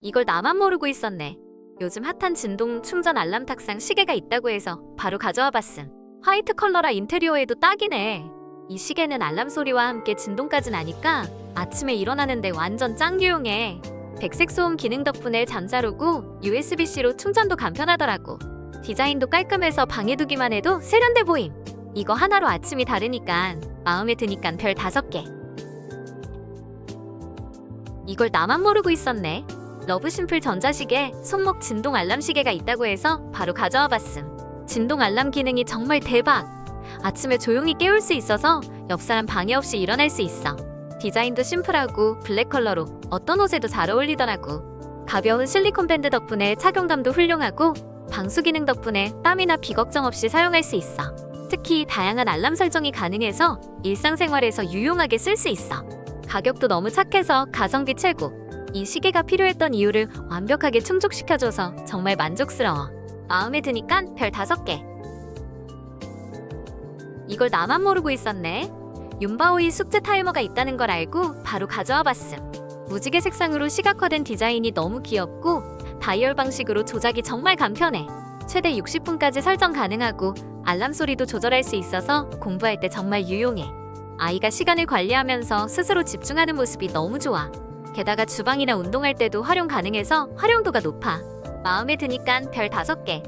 이걸 나만 모르고 있었네. 요즘 핫한 진동 충전 알람 탁상 시계가 있다고 해서 바로 가져와 봤음. 화이트 컬러라 인테리어에도 딱이네. 이 시계는 알람 소리와 함께 진동까지 나니까 아침에 일어나는데 완전 짱 유용해. 백색 소음 기능 덕분에 잠자루고 USB-C로 충전도 간편하더라고. 디자인도 깔끔해서 방에 두기만 해도 세련돼 보임. 이거 하나로 아침이 다르니까 마음에 드니까 별 다섯 개. 이걸 나만 모르고 있었네. 러브심플 전자시계 손목 진동 알람 시계가 있다고 해서 바로 가져와 봤음. 진동 알람 기능이 정말 대박. 아침에 조용히 깨울 수 있어서 옆 사람 방해 없이 일어날 수 있어. 디자인도 심플하고 블랙 컬러로 어떤 옷에도 잘 어울리더라고. 가벼운 실리콘 밴드 덕분에 착용감도 훌륭하고 방수 기능 덕분에 땀이나 비 걱정 없이 사용할 수 있어. 특히 다양한 알람 설정이 가능해서 일상생활에서 유용하게 쓸 수 있어. 가격도 너무 착해서 가성비 최고. 이 시계가 필요했던 이유를 완벽하게 충족시켜줘서 정말 만족스러워. 마음에 드니까 별 다섯 개. 이걸 나만 모르고 있었네. 윤바오이 숙제 타이머가 있다는 걸 알고 바로 가져와 봤음. 무지개 색상으로 시각화된 디자인이 너무 귀엽고 다이얼 방식으로 조작이 정말 간편해. 최대 60분까지 설정 가능하고 알람 소리도 조절할 수 있어서 공부할 때 정말 유용해. 아이가 시간을 관리하면서 스스로 집중하는 모습이 너무 좋아. 게다가 주방이나 운동할 때도 활용 가능해서 활용도가 높아. 마음에 드니까 별 다섯 개.